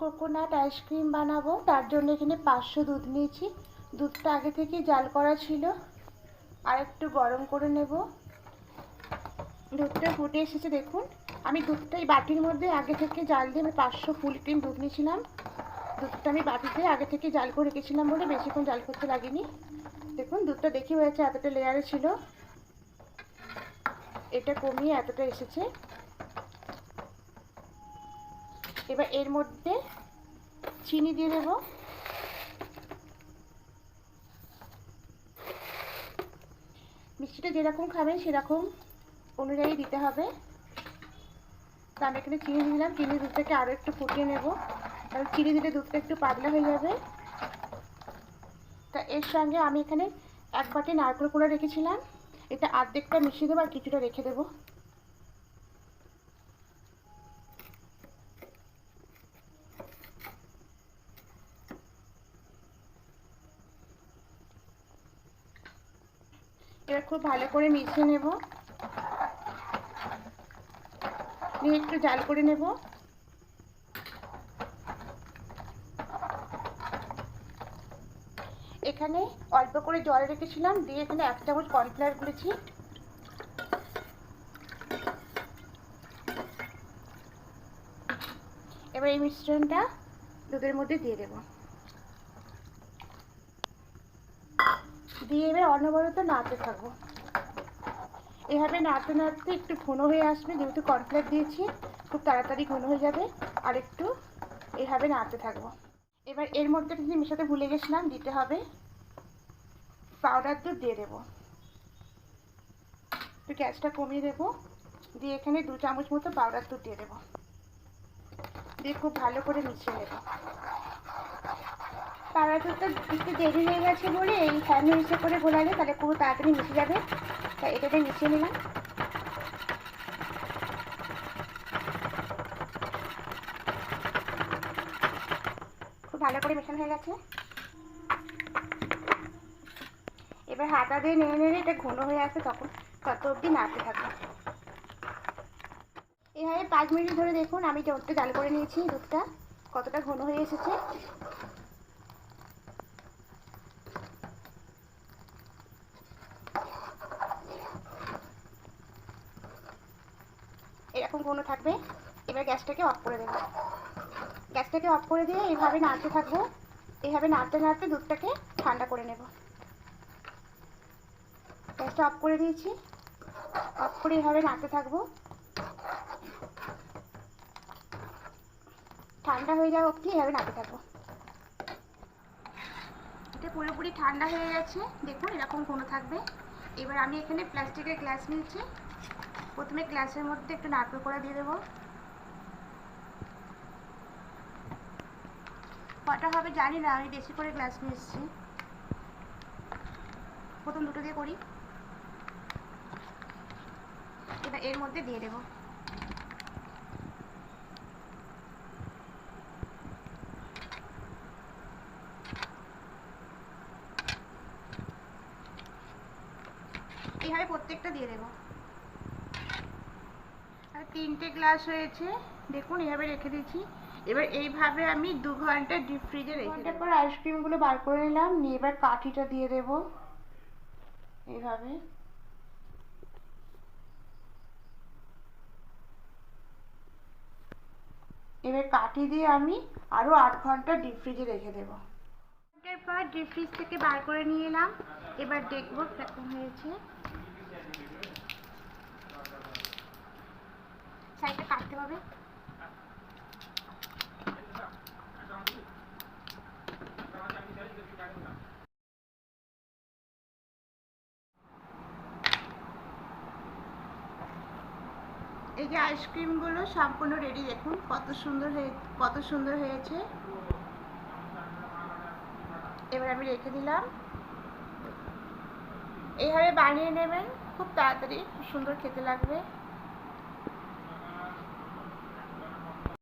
Coconut ice cream বানাবো, তার জন্য এখানে পাঁচশো দুধ নিয়েছি। দুধটা আগে থেকে জাল করা ছিল। আর একটু গরম করে নেব। দুধটা ফুটে এসেছে, দেখুন। আমি দুধটা এই বাটির মধ্যে আগে থেকে জাল দিয়ে আমি পাঁচশো ফুল ক্রিম দুধ নিয়েছিলাম। দুধটা আমি বাটিতে আগে থেকে জাল করে রেখেছিলাম বলে বেশিক্ষণ জাল করতে লাগেনি। দেখুন, দুধটা দেখি হয়েছে এতটা লেয়ারে ছিল। এটা কমিয়ে এতটা এসেছে। এবার এর মধ্যে চিনি দিয়ে দেবো। মিষ্টিটা যেরকম খাবেন সেরকম অনুযায়ী দিতে হবে। তো আমি এখানে চিনি দিলাম চিনি দুধটাকে আরও একটু ফুটিয়ে নেব। কারণ চিনি দিলে দুধটা একটু পাতলা হয়ে যাবে। তা এর সঙ্গে আমি এখানে এক বাটি নারকেল করে রেখেছিলাম। এটা অর্ধেকটা মিশিয়ে দেবো আর কিছুটা রেখে দেবো। খুব ভালো করে মিশিয়ে নেব। নিয়ে একটু জাল করে নেব। এখানে অল্প করে জল রেখেছিলাম, দিয়ে এখানে এক চামচ কর্নফ্লাওয়ার গুলেছি। এবার এই মিশ্রণটা দুধের মধ্যে দিয়ে দেবো। দিয়ে এবার অনবরত নাড়তে থাকব। এভাবে নাড়তে নাড়তে একটু ঘন হয়ে আসবে, যেহেতু কর্নফ্লেক্স দিয়েছি, খুব তাড়াতাড়ি ঘন হয়ে যাবে। আর একটু এভাবে নাড়তে থাকব। এবার এর মধ্যে যদি মেশাতে ভুলে গেছিলাম, দিতে হবে পাউডার দুধ দিয়ে দেবো। একটু গ্যাসটা কমিয়ে দেবো, দিয়ে এখানে দু চামচ মতো পাউডার দুধ দিয়ে দেবো। দিয়ে খুব ভালো করে মিশিয়ে নেব। পাউডারটা একটু দেরি হয়ে গেছে বলে এই ফ্যানে এসে করে গোলালে তাহলে পুরো তাড়াতাড়ি মিশে যাবে। তাই এটাতে মিশিয়ে নিলাম। খুব ভালো করে মেশানো হয়ে গেছে। এবার হাতা দিয়ে নেড়ে নেড়ে এটা ঘন হয়ে আসে তখন, তত অবধি নাড়তে থাকবে। এভাবে পাঁচ মিনিট ধরে দেখুন, আমি জলটা জাল করে নিয়েছি, দুধটা কতটা ঘন হয়ে এসেছে। এরকম কোনো থাকবে, এবার গ্যাসটাকে অফ করে দেবো। গ্যাসটাকে অফ করে দিয়ে এইভাবে নাড়তে থাকব এইভাবে নাড়তে নাড়তে দুধটাকে ঠান্ডা করে নেব। গ্যাসটা অফ করে দিয়েছি অফ করে এইভাবে নাড়তে থাকব। ঠান্ডা হয়ে যাওয়া অবধি এভাবে নাড়তে থাকব। এটা পুরোপুরি ঠান্ডা হয়ে গেছে, দেখুন এরকম কোনো থাকবে। এবার আমি এখানে প্লাস্টিকের গ্লাস নিয়েছি। প্রথমে গ্লাসের মধ্যে একটু নারকেল করে দিয়ে দেবো। কটা হবে জানি না, আমি বেশি করে গ্লাস নিয়ে এসেছি। প্রথম দুটো দিয়ে করি। এবার এর মধ্যে দিয়ে দেবো। এইভাবে প্রত্যেকটা দিয়ে দেবো। তিনটে গ্লাস হয়েছে। দেখুন এভাবে রেখে দিয়েছি। এবার এইভাবে আমি দু ঘণ্টা ডিপ ফ্রিজে রেখে ঘণ্টা পর আইসক্রিমগুলো বার করে নিলাম। নিয়ে এবার কাঠিটা দিয়ে দেব। এইভাবে। এবার কাঠি দিয়ে আমি আরও আট ঘণ্টা ডিপ ফ্রিজে রেখে দেবো। ঘণ্টার পর ডিপ ফ্রিজ থেকে বার করে নিয়ে এলাম। এবার দেখব কেমন হয়েছে। হবে? এই যে আইসক্রিমগুলো সম্পূর্ণ রেডি দেখুন কত সুন্দর হয়ে, কত সুন্দর হয়েছে। এবার আমি রেখে দিলাম। এইভাবে বানিয়ে নেবেন, খুব তাড়াতাড়ি, খুব সুন্দর খেতে লাগবে।